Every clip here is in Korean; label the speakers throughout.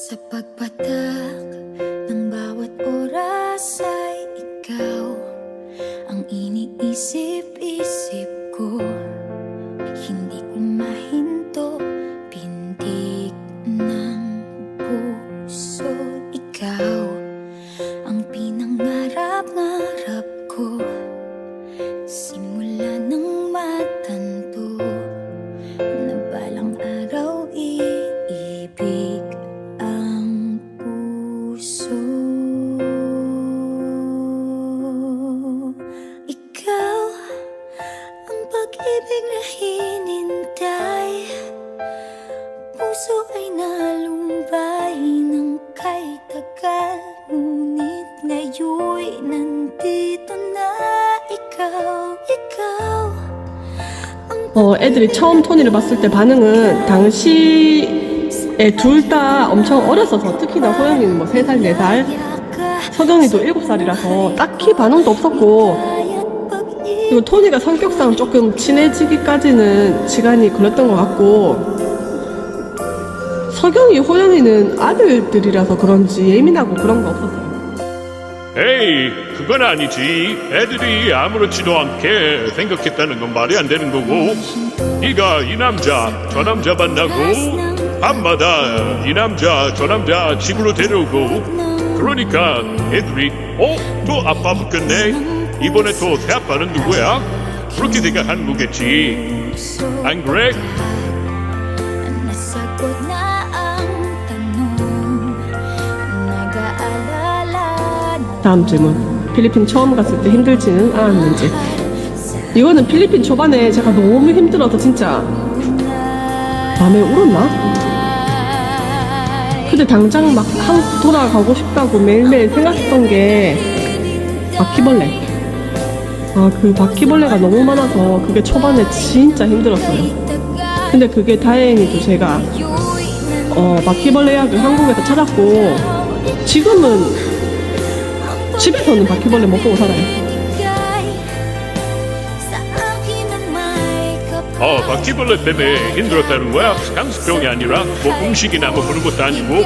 Speaker 1: Sa pagpatak ng bawat oras ay ikaw Ang iniisip-isip ko. Hindi ko mahinto
Speaker 2: 어, 애들이 처음 토니를 봤을 때 반응은 당시에 둘 다 엄청 어렸어서 특히나 소영이는 뭐 3살, 4살, 서경이도 7살이라서 딱히 반응도 없었고. 그리고 토니가 성격상 조금 친해지기까지는 시간이 걸렸던 것 같고. 서경이, 호영이는 아들들이라서 그런지 예민하고 그런 거 없었어요.
Speaker 3: 에이, 그건 아니지. 애들이 아무렇지도 않게 생각했다는 건 말이 안 되는 거고. 네가 이 남자, 저 남자 만나고 밤마다 이 남자, 저 남자 집으로 데려오고 그러니까 애들이 어? 또 아빠 붙겠네? 이번에 또 새 아빠는 누구야? 그렇게 생각하는 거겠지. 안 그래?
Speaker 2: 다음 질문. 필리핀 처음 갔을 때 힘들지는 않았는지. 이거는 필리핀 초반에 제가 너무 힘들어서 진짜 밤에 울었나? 근데 당장 막 한국 돌아가고 싶다고 매일매일 생각했던 게 바퀴벌레. 아, 그 바퀴벌레가 너무 많아서 그게 초반에 진짜 힘들었어요. 근데 그게 다행히도 제가 어, 바퀴벌레 약을 한국에서 찾았고 지금은 집에서는 바퀴벌레 못 보고 살아요.
Speaker 3: 어, 바퀴벌레 때문에 힘들었다는 거야? 향수병이 아니라 뭐 음식이나 뭐 그런 것도 아니고?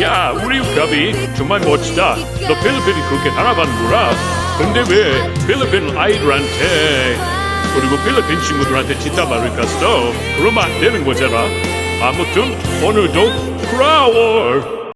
Speaker 3: 야 우리 갑이 정말 멋지다. 너 필리핀이 그렇게 알아봤는구나. 근데 왜 필리핀 아이들한테 그리고 필리핀 친구들한테 뒷담화를 갔어? 그러면 안 되는 거잖아. 아무튼 오늘도 크라워